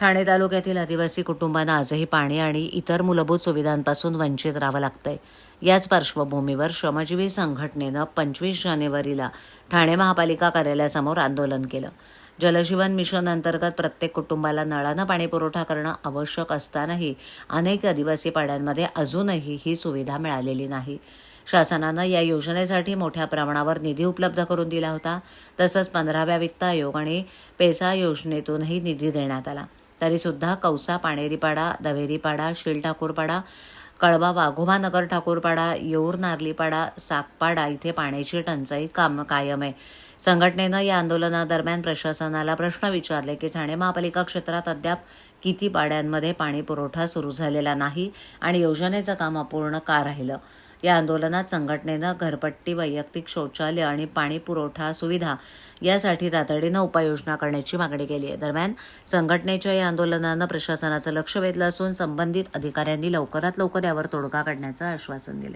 ठाणे तालुक्यातील आदिवासी कुटुंबांना आजही पाणी आणि इतर मूलभूत सुविधांपासून वंचित राहावं लागतंय. याच पार्श्वभूमीवर श्रमजीवी संघटनेनं पंचवीस जानेवारीला ठाणे महापालिका कार्यालयासमोर आंदोलन केलं. जलजीवन मिशन अंतर्गत प्रत्येक कुटुंबाला नळानं पाणी पुरवठा करणं आवश्यक असतानाही अनेक आदिवासी पाड्यांमध्ये अजूनही ही सुविधा मिळालेली नाही. शासनानं या योजनेसाठी मोठ्या प्रमाणावर निधी उपलब्ध करून दिला होता. तसंच पंधराव्या वित्त आयोग आणि पेसा योजनेतूनही निधी देण्यात आला. तरीसुद्धा कौसा पाणेरीपाडा दवेरीपाडा शील ठाकूरपाडा कळवा वाघोबा नगर ठाकूरपाडा येऊर नार्लीपाडा सागपाडा इथे पाण्याची टंचाई काम कायम आहे. संघटनेनं या आंदोलनादरम्यान प्रशासनाला प्रश्न विचारले की ठाणे महापालिका क्षेत्रात अद्याप किती पाड्यांमध्ये पाणी पुरवठा सुरू झालेला नाही आणि योजनेचं काम अपूर्ण का राहिलं? या आंदोलनात संघटनेनं घरपट्टी वैयक्तिक शौचालय आणि पाणी पुरवठा सुविधा यासाठी तातडीनं उपाययोजना करण्याची मागणी केली आहे. दरम्यान संघटनेच्या या आंदोलनानं प्रशासनाचं लक्ष वेधलं असून संबंधित अधिकाऱ्यांनी लवकरात लवकर यावर तोडगा काढण्याचं आश्वासन दिलं